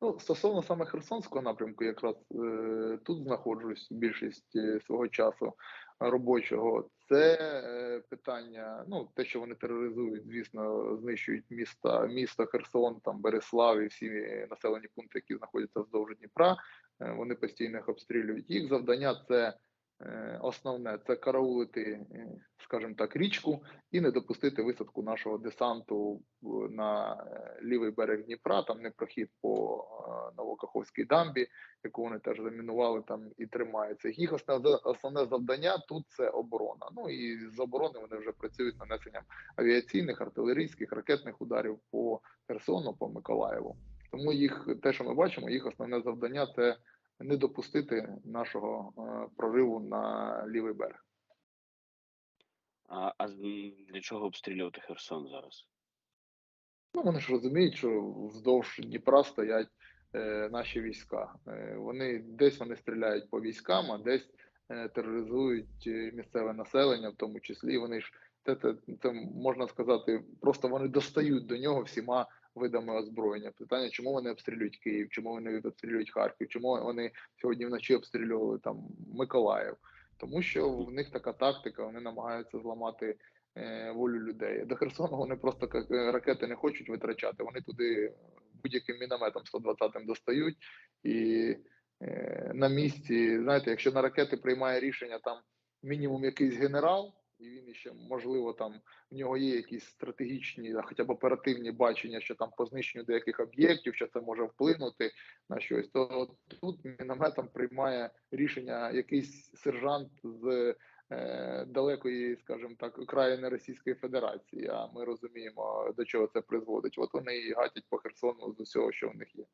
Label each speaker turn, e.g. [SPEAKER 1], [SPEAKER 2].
[SPEAKER 1] Ну, стосовно саме Херсонського напрямку, якраз е, тут знаходжусь більшість е, свого часу робочого. Це е, питання, ну те, що вони тероризують, звісно, знищують міста, місто Херсон, там Береслав і всі населені пункти, які знаходяться вздовж Дніпра. Е, вони постійно їх обстрілюють. Їх завдання це основне це караулити, е, скажімо так, річку і не допустити висадку нашого десанту на е, лівий берег Дніпра. Там не прохід по е, Новокаховській дамбі, яку вони теж замінували там і тримаються. Їх основне, основне завдання тут це оборона. Ну і з оборони вони вже працюють нанесенням авіаційних, артилерійських, ракетних ударів по Херсону, по Миколаєву. Тому їх те, що ми бачимо, їх основне завдання це не допустити нашого е, прориву на лівий берег.
[SPEAKER 2] А, а для чого обстрілювати Херсон зараз?
[SPEAKER 1] Ну, вони ж розуміють, що вздовж Дніпра стоять е, наші війська. Е, вони десь вони стріляють по військам, а десь е, тероризують е, місцеве населення, в тому числі. Вони ж це, це, це можна сказати, просто вони достають до нього всіма видами озброєння. Питання, чому вони обстрілюють Київ, чому вони обстрілюють Харків, чому вони сьогодні вночі обстрілювали там Миколаїв. Тому що в них така тактика, вони намагаються зламати е, волю людей. До Херсону вони просто е, ракети не хочуть витрачати. Вони туди будь-яким мінометом 120-м достають і е, на місці, знаєте, якщо на ракети приймає рішення там мінімум якийсь генерал, і він ще можливо там в нього є якісь стратегічні, хоча б оперативні бачення, що там по знищенню деяких об'єктів, що це може вплинути на щось, то тут мінометом приймає рішення якийсь сержант з е, далекої, скажімо так, окраїни Російської Федерації. А ми розуміємо, до чого це призводить. От вони і гатять по Херсону з усього, що в них є.